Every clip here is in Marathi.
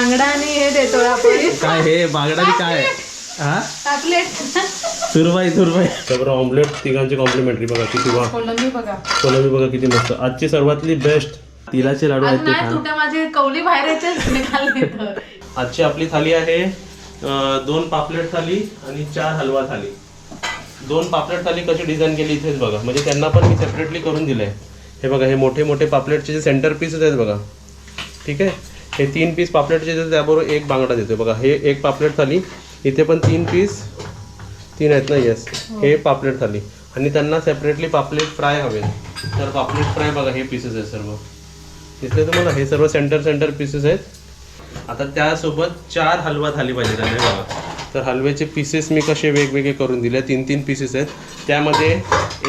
बांगडा आणि हे देतोय आपण. काय हे बागडानी काय? हा पापलेट सुरबाई सुरबाई ऑमलेट तिघांचे कॉम्प्लिमेंटरी बघा किती वा. कोलंबी बघा. कोलंबी बघा किती मस्त. आजची सर्वातली बेस्ट तिलाचे लाडू आज आहेत ते खा. माझे कवली बाहेर यायचे निघाले तर. आजची आपली थाली आहे अं, दोन पापलेट थाली आणि चार हलवा थाली. दोन पापलेट थाली कशी डिझाईन केली इथेच बघा. म्हणजे त्यांना पण मी सेपरेटली करून दिलंय. हे बघा हे मोठे मोठे पापलेटचे जे सेंटर पीसेस आहेत बघा. ठीक आहे? हे तीन पीस पापलेटचे देतो त्याबरोबर एक बांगडा देतो बघा हे एक पापलेट थाली इथे पण तीन पीस तीन आहेत ना? येस हे. पापलेट थाली. आणि त्यांना सेपरेटली पापलेट फ्राय हवे. तर पापलेट फ्राय बघा हे पीसेस आहेत सर्व. दिसले तुम्हाला? हे सर्व सेंटर सेंटर पीसेस आहेत. आता त्यासोबत चार हलवा थाली पाहिजे त्यांना हे बघा तर हलव्याचे पीसेस मी कसे वेगवेगळे करून दिले? तीन तीन पीसेस आहेत. त्यामध्ये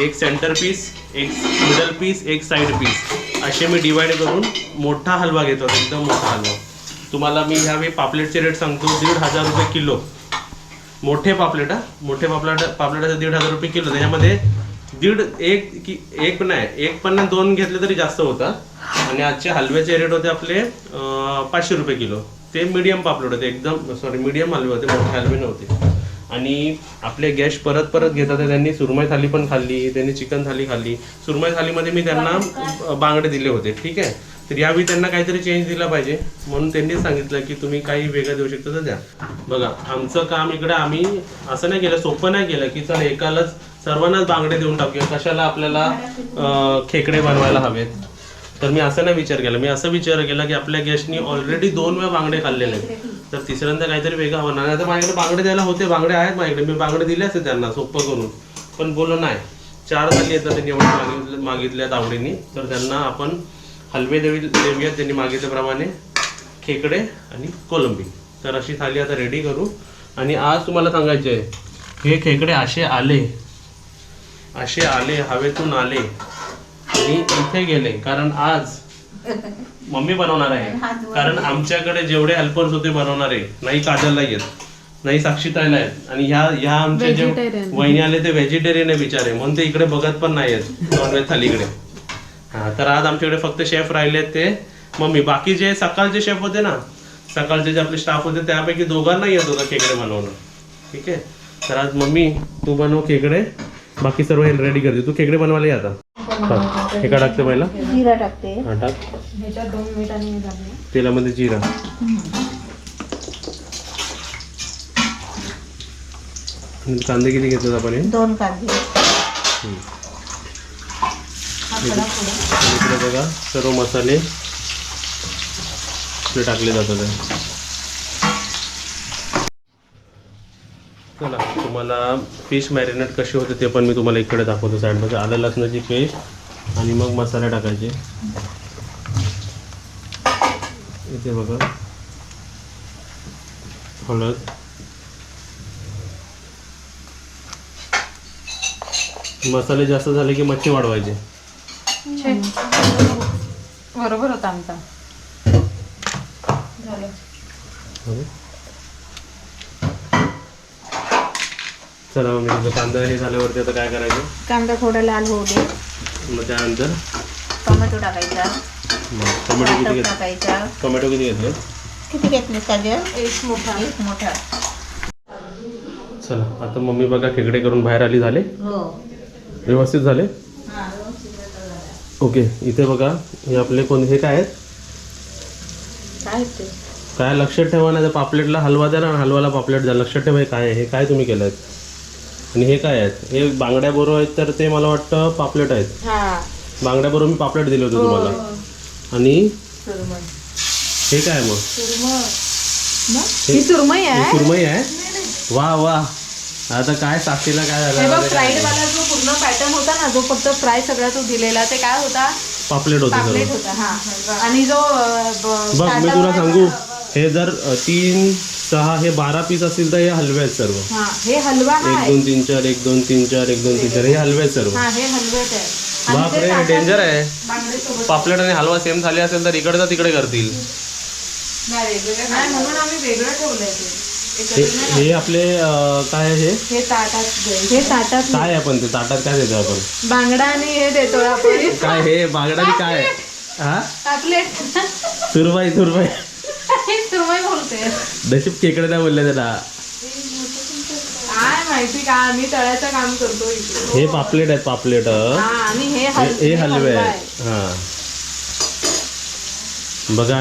एक सेंटर पीस एक मिडल पीस एक साईड पीस असे मी डिवाइड करून मोठा हलवा घेतो एकदम मोठा हलवा. तुम्हाला मी ह्यावेळी पापलेटचे रेट सांगतो दीड हजार रुपये किलो. मोठे पापलेट हा? मोठे पापलेट पापलेटाचे दीड हजार रुपये किलो. त्याच्यामध्ये दीड एक की एक नाही एक पण दोन घेतले तरी जास्त होता. आणि आजचे हलव्याचे रेट होते आपले पाचशे रुपये किलो. ते मीडियम पापलेट होते एकदम सॉरी मीडियम हलवे होते मोठे हलवे नव्हते. आणि आपले गेस्ट परत परत घेतात. त्यांनी सुरमई थाली पण खाल्ली त्यांनी चिकन थाली खाल्ली. सुरमई थालीमध्ये मी त्यांना बांगडे दिले होते ठीक आहे? तर यावेळी त्यांना काहीतरी चेंज दिला पाहिजे. म्हणून त्यांनी सांगितलं की तुम्ही काही वेगळं देऊ शकता तर द्या. बघा आमचं काम इकडे आम्ही असं नाही केलं सोपं नाही केलं की चल एकालाच सर्वांनाच बांगडे देऊन टाकूया. कशाला आपल्याला खेकडे बनवायला हवेत? तर मी असं नाही विचार केला. मी असं विचार केला की आपल्या गेस्टनी ऑलरेडी दोन वेळा बांगडे खाल्लेले आहेत तर तिसऱ्यांदा काहीतरी वेगळं हवं. नाही तर माझ्याकडे बांगडे द्यायला होते बांगडे आहेत माझ्याकडे. मी बांगडे दिले असते त्यांना सोपं करून. पण बोललो नाही. चार झाली आहेत त्यांनी एवढे मागितले मागितल्यात आवडीने. तर त्यांना आपण हलवे देवी देऊयात त्यांनी मागितल्याप्रमाणे खेकडे आणि कोलंबी. तर अशी थाली आता रेडी करू. आणि आज तुम्हाला सांगायचे आहे हे खेकडे असे आले असे आले हवेतून आले आणि इथे गेले. कारण आज मम्मी बनवणार आहे. कारण आमच्याकडे जेवढे हेल्पर्स होते बनवणारे नाही काजलला येत नाही साक्षीताईला आहेत. आणि ह्या ह्या आमचे जे. वहिनी आले ते व्हेजिटेरियन आहे बिचारे. म्हणून ते इकडे बघत पण नाही आहेत नॉनव्हेज थालीकडे. हा तर आज आमच्याकडे फक्त शेफ राहिले ते. मम्मी बाकी जे सकाळचे शेफ होते ना सकाळचे जे आपले स्टाफ होते त्यापैकी दोघांना येत होतं खेकडे बनवणं. ठीक आहे? तर आज मम्मी तू बनव खेकडे बाकी सर्व हे रेडी करते तू खेकडे बनवायला ये आता. हा, हे का टाकते पहिला? जिरा टाकते. हा टाक. ह्याच्यात दोन मिनिटांनी हे झालं. तेलामध्ये जिरा. आणि कांदे किती घेतले आपण हे? दोन कांदे. इकडे बघा सर्व मसाले इकडे टाकले जातात चला तुम्हाला फिश मॅरिनेट कशी होते ते पण मी तुम्हाला इकडे दाखवतो साईडमध्ये आलं लसणाची पेस्ट आणि मग मसाले टाकायचे. इथे बघा. हळद. मसाले जास्त झाले की मच्छी वाढवायचे. छे. बरोबर होता आमचा. हो. चला मग मी तुझं कांदा हे झाल्यावरती आता काय करायचं? कांदा थोडा लाल होऊ दे. मग त्यानंतर? टोमॅटो टाकायचा. मग टोमॅटो किती घेतले? टाकायचा. टोमॅटो किती घेतले? किती घेतले काजल एक मोठा. एक मोठा. चला आता मम्मी बघा खेकडे करून बाहेर आली झाले? हो. व्यवस्थित झाले? ओके इथे बघा हे आपले कोण हे काय आहेत? काय ते? काय लक्षात ठेवा ना त्या पापलेटला हलवा द्या ना हलवाला पापलेट द्या लक्षात ठेवा हे काय आहे हे काय तुम्ही केलं आहेत? आणि हे काय आहेत? हे बांगड्या बरोबर आहेत तर ते मला वाटतं पापलेट आहेत. हा. बांगड्या बरोबर मी पापलेट दिले होते तुम्हाला. आणि सुरमई. हे काय मग? ही सुरमई आहे? ही सुरमई आहे? वा वा. आता काय साक्षीला काय हे झालं बघ फ्राईड वाला जो पूर्ण पॅटर्न होता ना जो फक्त फ्राय सगळा तो दिलेला ते काय होता? पापलेट होते पापलेट होता हा. आणि जो अं, ब- बघ मी तुला सांगू हे जर अ, तीन सहा हे बारा पीस असतील तर हे हलवे आहेत सर्व. हा हे हलवा एक आहे दोन तीन चार एक दोन तीन चार एक दोन तीन चार हे हलवे आहेत सर्व. हा हे हलवेच आहे आणि ते बापरे ताटात डेंजर आहे. पापलेट आणि हलवा सेम झाले असेल तर इकडचा तिकडे करतील. नाही म्हणून आम्ही वेगळं ठेवलंय ते. हे. हे आपले अ, काय आहे हे? हे ताटात हे ताटात काय आपण ते? ताटात काय देतो आपण? बांगडा आणि हे देतोय आपण. काय हे? बागडानी काय? हा? पापलेट सुरबाई सुरबाई बोलते. नशीब खेकडे नाही बोलले त्याला. काय माहिती का? आम्ही तळ्याचं काम करतो हे पापलेट आहेत पापलेट. हा आणि हे हल- हे हलवे हलवा आहेत हा. बघा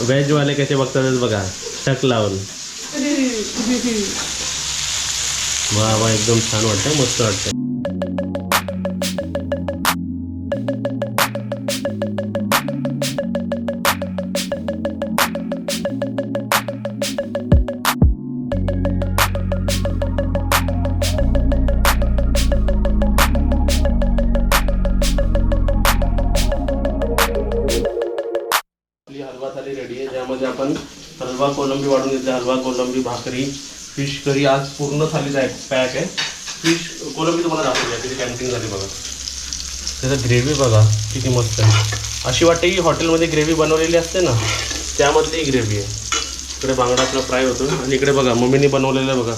व्हेज वाले कसे बघतात बघा. टक लावून. वा वा एकदम छान वाटतं मस्त वाटतं हलवा कोलंबी वाढून घेतली. हलवा कोलंबी भाकरी फिश करी. आज पूर्ण थाली पॅक आहे. फिश कोलंबी तुम्हाला दाखवली आहे किती कॅम्पिंग झाली बघा. त्याचं ग्रेव्ही बघा किती मस्त आहे. अशी वाटते की हॉटेलमध्ये ग्रेव्ही बनवलेली असते ना त्यामधली ग्रेव्ही आहे. इकडे बांगडा आपला फ्राय होतो. आणि इकडे बघा मम्मीने बनवलेलं आहे बघा.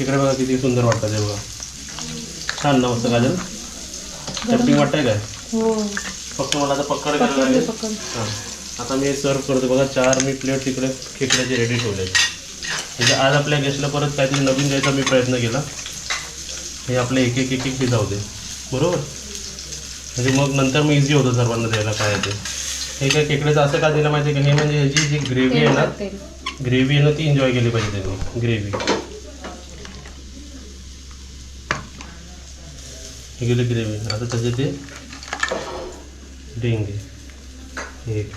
इकडे बघा किती सुंदर वाटतं ते बघा. छान ना मस्त काजल कॅम्पिंग वाटतंय काय? हो. फक्त मला आता पक्कड करायला लागेल. हां. आता मी सर्व करतो बघा चार मी प्लेट तिकडे खेकड्याचे रेडी ठेवले म्हणजे आज आपल्या गेस्टला परत काहीतरी नवीन द्यायचा मी प्रयत्न केला. हे आपले एक एक एक एक जाऊ दे. बरोबर? म्हणजे मग नंतर मग इझी होतं सर्वांना द्यायला काय ते. हे काय खेकड्याचं असं का दिलं माहिती का? हे म्हणजे ह्याची जी ग्रेव्ही आहे ना ग्रेव्ही आहे ना ती एन्जॉय केली पाहिजे त्यांनी. ग्रेव्ही हे गेले ग्रेव्ही आता त्याचे ते डेंगे. एक.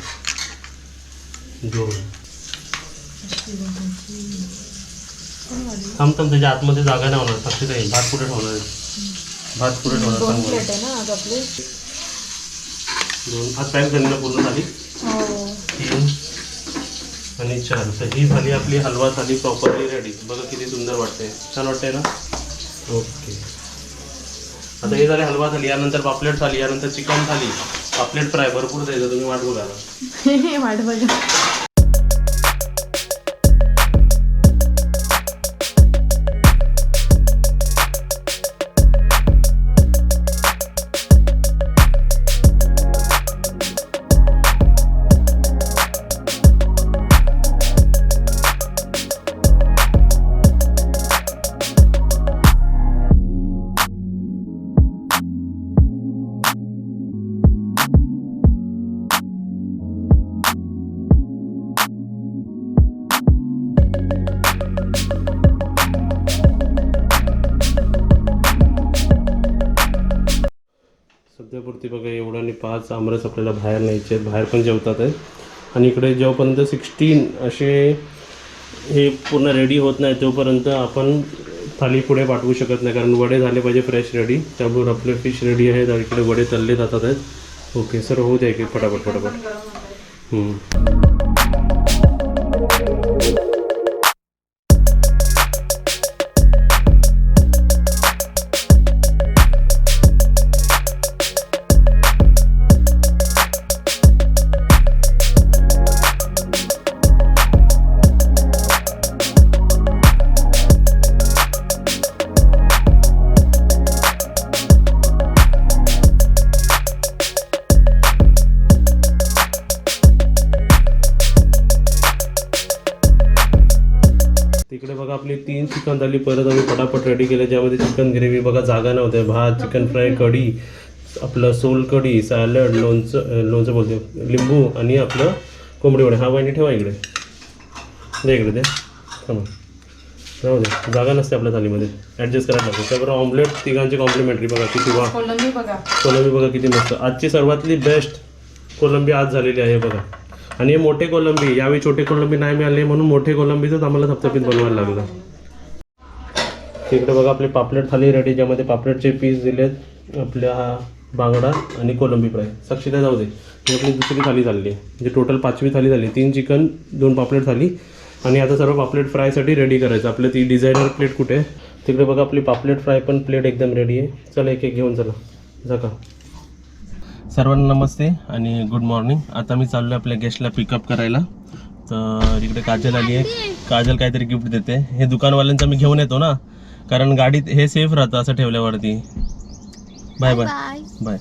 दोन थांब थांब त्याच्या आतमध्ये जागा नाही होणार. साक्षी नाही भात कुठे ठेवणार आहे? भात कुठे ठेवणार दोन सांग मला. प्लेट आहे ना आज आपले. दोन. आज पॅक झाली ना पूर्ण झाली? हो. तीन. आणि चार. तर ही झाली आपली हलवा थाली प्रॉपरली रेडी बघा किती सुंदर वाटते छान वाटते ना? ओके. आता हे झाले हलवा थाली. यानंतर पापलेट थाली. यानंतर चिकन थाली. पापलेट फ्राय. भरपूर द्यायचं. तुम्ही वाट बघा. वाट बघा. बघा एवढं आणि पाच आमरस आपल्याला बाहेर न्यायचे आहेत. बाहेर पण जेवतात आहेत. आणि इकडे जेव्हापर्यंत सिक्स्टीन असे हे पूर्ण रेडी होत नाही तोपर्यंत आपण थाली पुढे पाठवू शकत नाही. कारण वडे झाले पाहिजे फ्रेश रेडी त्यामुळे आपले फिश रेडी आहेत आणि इकडे वडे तळले जातात आहेत. ओके सर होऊ द्या की फटाफट फटाफट. तीन चिकन थाली परत आम्ही पटापट रेडी केले. ज्यामध्ये चिकन ग्रेव्ही बघा जागा नव्हते भात चिकन फ्राय कढी आपलं सोल कढी सॅलड लोणचं लोणचं बोलते लिंबू आणि आपलं कोंबडी वडे. हा वाहिनी ठेवा इकडे. दे इकडे दे. थांबा. राहू दे. जागा नसते आपल्या थालीमध्ये. ॲडजस्ट करायला लागते त्याबरोबर ऑमलेट तिघांचे कॉम्प्लिमेंटरी बघा किती वा. कोलंबी बघा. कोलंबी बघा किती मस्त. आजची सर्वातली बेस्ट कोलंबी आज झालेली आहे बघा. आणि हे मोठे कोलंबी यावेळी छोटे कोलंबी नाही मिळाले म्हणून मोठे कोलंबीचंच आम्हाला थपथपीत बनवायला लागलं. तिकडे बघा आपले पापलेट थाली रेडी ज्यामध्ये पापलेटचे पीस दिलेत आपल्या हा बांगडा आणि कोलंबी फ्राय. साक्षीला जाऊ दे. ही आपली दुसरी थाली झालेली आहे. म्हणजे टोटल पाचवी थाली झाली. तीन चिकन दोन पापलेट थाली. आणि आता सर्व पापलेट फ्रायसाठी रेडी करायचं. आपलं ती डिझायनर प्लेट कुठे आहे? तिकडे बघा आपली पापलेट फ्राय पण प्लेट एकदम रेडी आहे. चला एक एक घेऊन चला. जा का? सर्वांना नमस्ते आणि गुड मॉर्निंग आता मी चाललो आपल्या गेस्टला पिकअप करायला. तर इकडे काजल आली आहे. काजल काहीतरी गिफ्ट देते. हे दुकानवाल्यांचं मी घेऊन येतो ना. कारण गाडीत हे सेफ राहतं असं ठेवल्यावरती. Bye bye. बाय.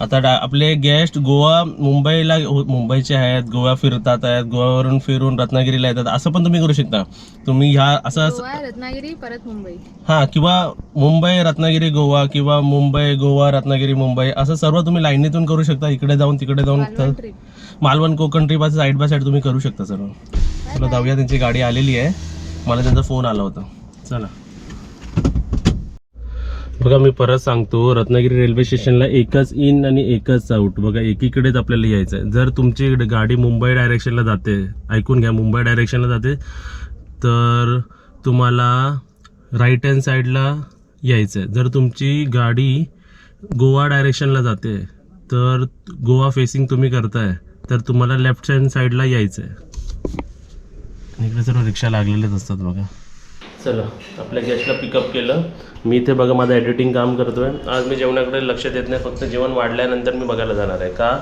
आता डा- आपले गेस्ट गोवा मुंबईला हो- मुंबईचे आहेत गोवा फिरतात आहेत गोव्यावरून फिरून रत्नागिरीला येतात. असं पण तुम्ही करू शकता. तुम्ही ह्या असं गोवा रत्नागिरी परत मुंबई. हा किंवा मुंबई रत्नागिरी गोवा किंवा मुंबई गोवा रत्नागिरी मुंबई असं सर्व तुम्ही लाईनीतून करू शकता. इकडे जाऊन तिकडे जाऊन मालवण कोकण ट्रिप असं साईड बाय साईड तुम्ही करू शकता सर्व. चला जाऊया त्यांची गाडी आलेली आहे. मला त्यांचा फोन आला होता. चला. बघा मी परत सांगतो रत्नागिरी रेल्वे स्टेशनला एकच इन आणि एकच आउट बघा एकीकडेच आपल्याला यायचं आहे जर तुमची इकडे गाडी मुंबई डायरेक्शनला जाते ऐकून घ्या मुंबई डायरेक्शनला जाते तर तुम्हाला राईट हँड साईडला यायचं आहे जर तुमची गाडी गोवा डायरेक्शनला जाते तर गोवा फेसिंग तुम्ही करताय तर तुम्हाला लेफ्ट हँड साईडला यायचं आहे आणि इकडे सर्व रिक्षा लागलेलेच असतात बघा. चला आपल्या गेस्टला पिकअप केलं. मी इथे बघा माझं एडिटिंग काम करतो आहे आज मी जेवणाकडे लक्ष देत नाही फक्त जेवण वाढल्यानंतर मी बघायला जाणार आहे का?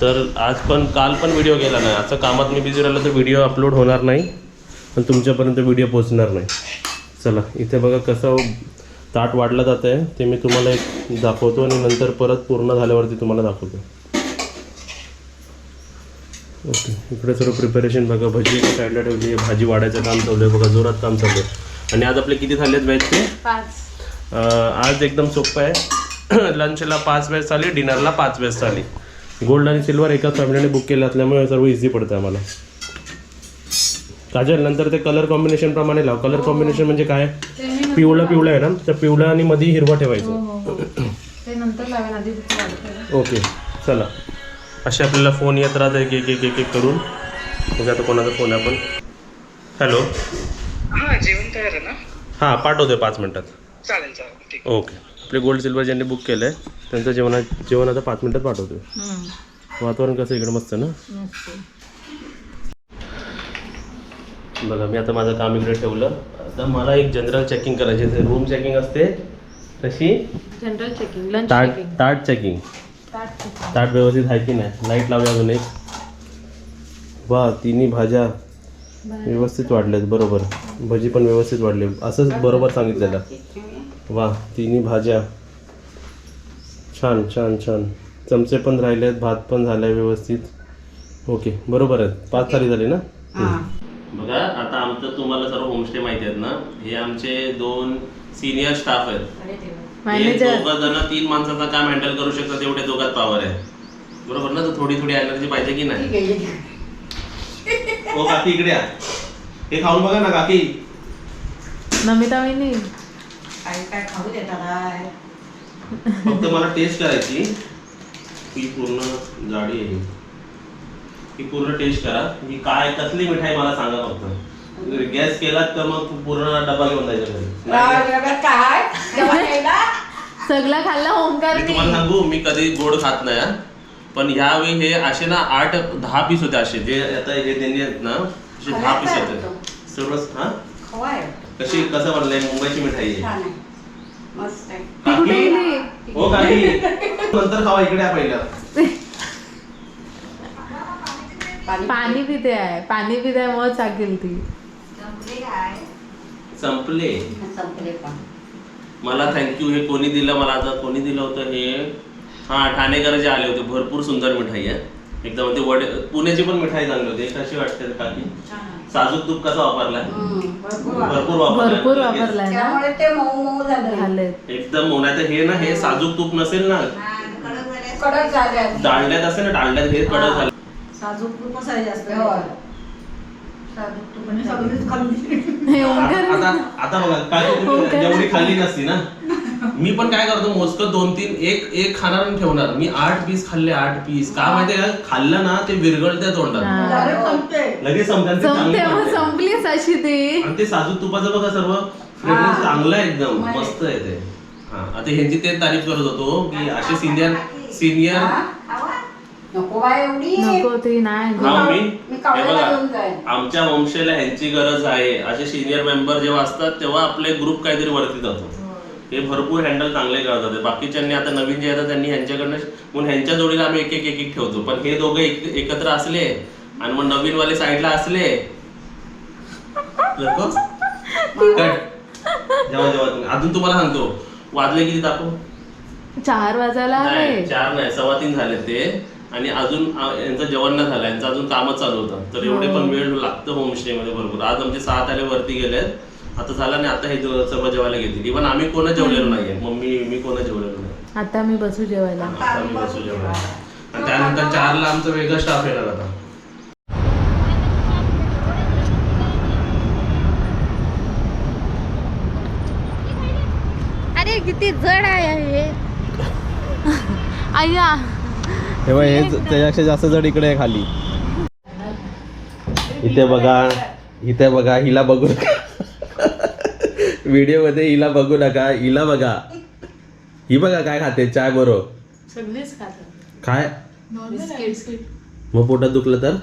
तर आज पण काल पण व्हिडिओ गेला नाही. असं कामात मी बिझी राहिलो तर व्हिडिओ अपलोड होणार नाही पण तुमच्यापर्यंत व्हिडिओ पोचणार नाही. चला इथे बघा कसं ताट वाढलं जातं आहे ते मी तुम्हाला एक दाखवतो आणि नंतर परत पूर्ण झाल्यावरती तुम्हाला दाखवतो. ओके इकडे सर्व प्रिपरेशन बघा भजी साईडला ठेवली आहे भाजी वाढायचं काम चालू आहे बघा जोरात काम चालू आहे. आणि आज आपले किती झालेत पाच. अं, आज एकदम सोपं आहे. लंचला पाच वेळेस चाली डिनरला पाच वेळेस चाली गोल्ड आणि सिल्वर एकाच फॅमिलीने बुक केलं असल्यामुळे सर्व इझी पडतं आम्हाला. काजल नंतर ते कलर कॉम्बिनेशन प्रमाणे लाव. कलर कॉम्बिनेशन म्हणजे काय? ते मी पिवळं पिवळं आहे ना? तर पिवळं आणि मध्ये हिरवा ठेवायचं. हो, हो. ते. ओके चला. असे आपल्याला फोन येत राहत एक एक एक एक करून. बघा आता कोणाचा फोन आहे आपण. हॅलो. हा जेवण तयार आहे ना? हां पाठवतोय पाच मिनटात. चालेल चालेल ठीक ओके. आपले गोल्ड सिल्वर ज्यांनी बुक केलं आहे त्यांचं जेवणा जेवण आता पाच मिनटात पाठवतोय हम्म. वातावरण कसं इकडे? मस्त ना? मस्त. बघा मी आता माझं काम इकडे ठेवलं. आता मला एक जनरल चेकिंग करायची आहे. रूम चेकिंग असते तशी जनरल चेकिंग लंच ताट चेकिंग ताट चेकिंग ताट चेकिंग ताट व्यवस्थित आहे की नाही? लाइट लावूया अजून एक. वा तिन्ही भाज्या. व्यवस्थित वाढल्यात बरोबर. भजी पण व्यवस्थित वाढली. असंच बरोबर सांगितलेलं. वा तिन्ही भाज्या. छान छान छान. चमचे पण राहिलेत भात पण झालाय व्यवस्थित. ओके बरोबर आहे पाच थाळी झाली ना? बघा आता आमचं तुम्हाला सर्व होमस्टे माहिती आहेत ना? हे आमचे दोन सिनियर स्टाफ आहेत. दोघं जण तीन माणसाचं काम हँडल करू शकतात एवढे दोघात पॉवर आहे. बरोबर ना? तर थोडी थोडी एनर्जी पाहिजे की नाही? हो काकी इकडे या. हे खाऊन बघा ना काकी. नमिता वहिनी. फक्त मला टेस्ट करायची. ही पूर्ण जाडी आहे. ही पूर्ण टेस्ट करा. ही काय कसली मिठाई मला सांगा फक्त. गॅस केलात तर मग पूर्ण डबा घेऊन जायचा घरी. सगळा खाल्ला ओंकार मी तुम्हाला सांगू मी कधी गोड खात नाही हा. पण ह्यावेळी हे असे ना आठ दहा पीस होते असे जे आता हे त्यांनी आहेत ना असे दहा पीस होते. सर्व हा? कशी कसं बनलंय? मुंबईची मिठाई आहे. काकी? हो काकी. नंतर खावा इकडे या पहिलं. पाणी पिते. आहे. पाणी पिते आहे मग सांगेल ती संपले मला थँक्यू हे कोणी दिलं? मला आता कोणी दिलं होतं हे? हा ठाणेकर जे आले होते. भरपूर सुंदर मिठाई आहे. एकदम ते वडे पुण्याची पण मिठाई चांगली होती. कशी वाटते काकी. साजूक तूप कसा वापरलाय? भरपूर वापरलाय. भरपूर लगेच. वापरलाय ना? त्यामुळे ते मऊ मऊ झालं. झाले एकदम उन्हाचं हे ना हे साजूक तूप नसेल ना? कडक झाले डालड्यात असेल ना डालड्यात हे कडक झालं. साजूक तूप मसाले जास्त साजूक तूप आणि हे. ओंकार आता आता बघा काय तुम्ही जेवढी खाल्ली नसती ना? मी पण काय करतो मोजकं दोन तीन एक एक खाणार आणि ठेवणार. मी आठ पीस खाल्ले आठ पीस का माहितीये का? खाल्लं ना ते विरगळते तोंडात. लगेच समजा ते चांगली वाटते. संपलीच अशी ती. आणि ते साजूक तुपाचं बघा सर्व फ्रेग्रन्स चांगलं आहे एकदम. मस्त आहे. ते. हा. आता ह्यांची ते तारीफ करत होतो की असे सिनियर सिनियर नको बाय एवढी. नको ती नाही. हा मी मी हे कावळ्याला घेऊन बघा जाईन. आमच्या वंशेला ह्यांची गरज आहे. असे सिनियर मेंबर जेव्हा असतात तेव्हा आपले ग्रुप काहीतरी वरती जातो. हे भरपूर हँडल चांगले करतात. बाकीच्यांनी आता नवीन जे येतात त्यांनी ह्यांच्याकडनं म्हणून ह्यांच्या जोडीला आम्ही एक एक एक एक ठेवतो. पण हे दोघं एक- एकत्र असले आणि मग नवीन वाले साईडला असले. जेव्हा जेव्हा अजून तुम्हाला सांगतो. वाजले किती दाखव? चार वाजायला चार नाही सव्वा तीन झाले ते. आणि अजून यांचं जेवण नाही झालं यांचं अजून कामच चालू होतं. तर एवढे पण वेळ लागतं होमस्टे मध्ये भरपूर. आज आमचे सात आले वरती गेलेत. आता झालं नाही आता हे जो- सर्व जेवायला घेतील इव्हन आम्ही कोण जेवलेलो नाहीये. मम्मी मी कोण जेवलेलो नाही. आता मी बसू जेवायला. आता आम्ही बसू जेवायला. आणि त्यानंतर चारला आमचा वेगळा स्टाफ येणार आता. अरे किती जड आहे हे. अय्या. तेव्हा हे त्याच्यापेक्षा जास्त जड इकडे आहे खाली. इथे बघा इथे बघा हिला बघू नका व्हिडिओमध्ये हिला बघू नका हिला बघा. ही बघा काय खाते चाय बरोबर. सगळीच खातात. काय? बिस्किट मग पोटात दुखलं तर?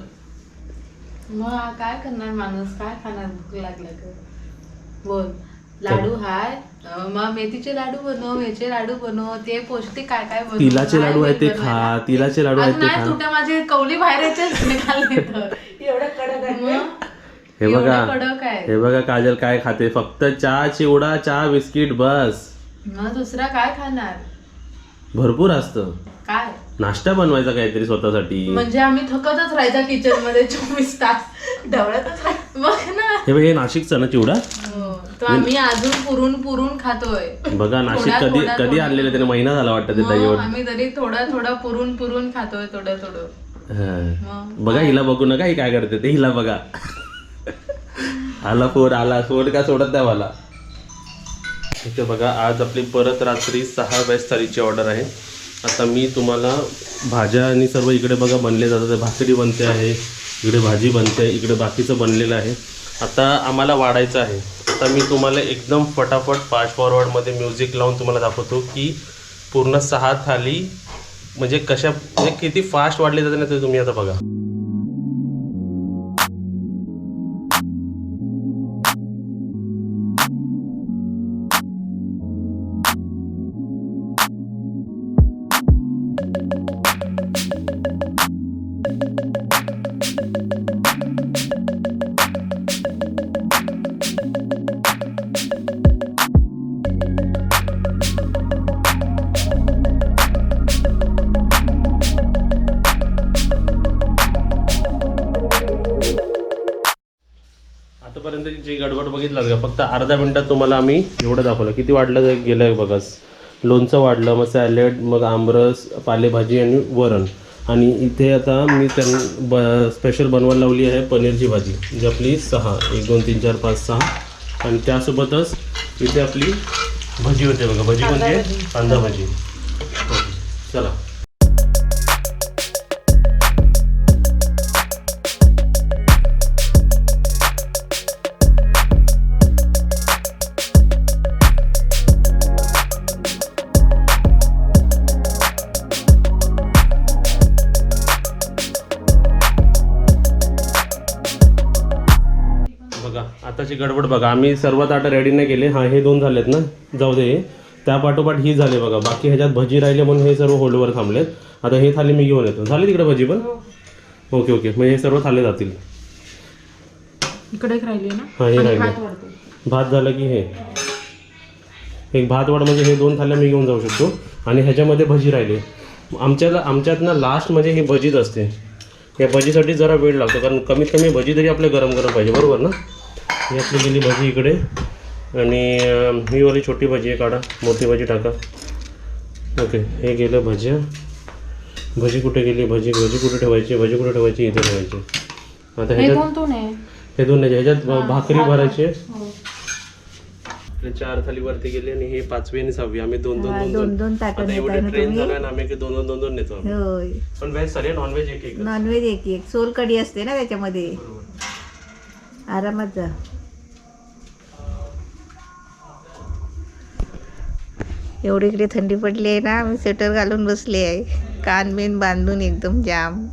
मग काय करणार माणूस? काय खाणार भूक लागला तर? बोल. लाडू हाय. अं, मग मेथीचे लाडू बनव ह्याचे लाडू बनव ते पौष्टिक काय काय बनव? तिलाचे लाडू आहे ते खा. तिलाचे लाडू आहेत अजून ते नाही खा. तुट्या माझे कवली बाहेर यायचेच निघाले तर. एवढं कडक आहे मग? हे बघा एवढं कडक आहे. हे बघा काजल काय खाते. फक्त चहा चिवडा चहा बिस्किट बस. मग दुसरा काय खाणार? भरपूर असतं. काय? नाश्ता बनवायचा काहीतरी स्वतःसाठी. म्हणजे आम्ही थकतच राहायचा किचनमध्ये चोवीस तास. ढवळतच बघ ना. हे बघ हे नाशिकचा ना चिवडा? हो, तो आम्ही अजून पुरून पुरून खातोय. बघा नाशिक थोडा- कधी थोडा- कधी. आणलेलं त्याने? महिना झाला वाटतं ते मग आम्ही तरी थोडा थोडा पुरून पुरून खातोय थोडं थोडं. हा. मग बघा हिला बघू नका ही काय करते ते? हिला बघा. आला फोन आला. फोन का सोडत नाही मला. इथे बघा आज आपली परत रात्री सहा वेज थालीची ऑर्डर आहे. आता मी तुम्हाला भाज्या आणि सर्व इकडे बघा बनले जातात. भाकरी बनते आहे इकडे भाजी बनते इकडे बाकीचं बनलेलं आहे. आता आम्हाला वाढायचं आहे. आता मी तुम्हाला एकदम फटाफट फास्ट फॉरवर्डमध्ये म्युझिक लावून तुम्हाला दाखवतो की पूर्ण सहा थाली म्हणजे कशा म्हणजे किती फास्ट वाढले जाते ना ते तुम्ही आता बघा. बघितलं का? फक्त अर्धा मिनिटात तुम्हाला आम्ही एवढं दाखवलं. किती वाढलं ते गेलं आहे बघा लोणचं वाढलं मग सॅलेड मग आमरस पालेभाजी आणि वरण. आणि इथे आता मी त्यां ब स्पेशल बनवायला लावली आहे पनीरची भाजी. जी आपली सहा एक दोन तीन चार पाच सहा. आणि त्यासोबतच इथे आपली भजी होते बघा. भजी कोणती आहे? कांदा भाजी. ओके. चला. बघा आताची गडबड बघा. आम्ही सर्वात आता रेडी नाही केले. हा हे दोन झालेत ना? जाऊ दे. त्या पाठोपाठ ही झाले बघा. बाकी ह्याच्यात भजी राहिले म्हणून हे सर्व होल्डवर थांबलेत. आता हे थाली मी घेऊन येतो. झाली तिकडे भजी पण? Okay okay. मग हे सर्व थाले जातील. इकडे राहिली ना? हा हे राहिले. भात झालं की हे. एक भात वाढ म्हणजे हे दोन थाल्या मी घेऊन जाऊ शकतो. आणि ह्याच्यामध्ये भजी राहिले. आमच्याला आमच्यात ना लास्ट म्हणजे ही भजीच असते. या भजीसाठी जरा वेळ लागतो. कारण कमीत कमी भजी तरी आपल्या गरम गरम पाहिजे. बरोबर ना? ही आपली गेली भजी इकडे. आणि ही वाली छोटी भजी आहे काढा. मोठी भजी टाका. ओके हे गेलं भज्या. भजी कुठे गेली? भजी भजी कुठे ठेवायची? भजी कुठे ठेवायची? इथे ठेवायची. आता हे ह्याच्यात दोन तो नाही हे दोन नाही ह्याच्यात भाकरी भरायची. आहे आपले चार थाली वरती गेली आणि हे पाचवी आणि सहावी. आम्ही दोन दोन दोन दोन दोन. आता एवढे ट्रेन तुम्ही? झालं ना आम्ही की दोन दोन दोन दोन नेतो पण व्हेज सॉरी नॉन व्हेज एक एक नॉनव्हेज एक एक. सोल कढी असते ना त्याच्यामध्ये. आरामात जा. एवढी इकडे थंडी पडली आहे ना मी स्वेटर घालून बसली आहे. कान बिन बांधून एकदम जाम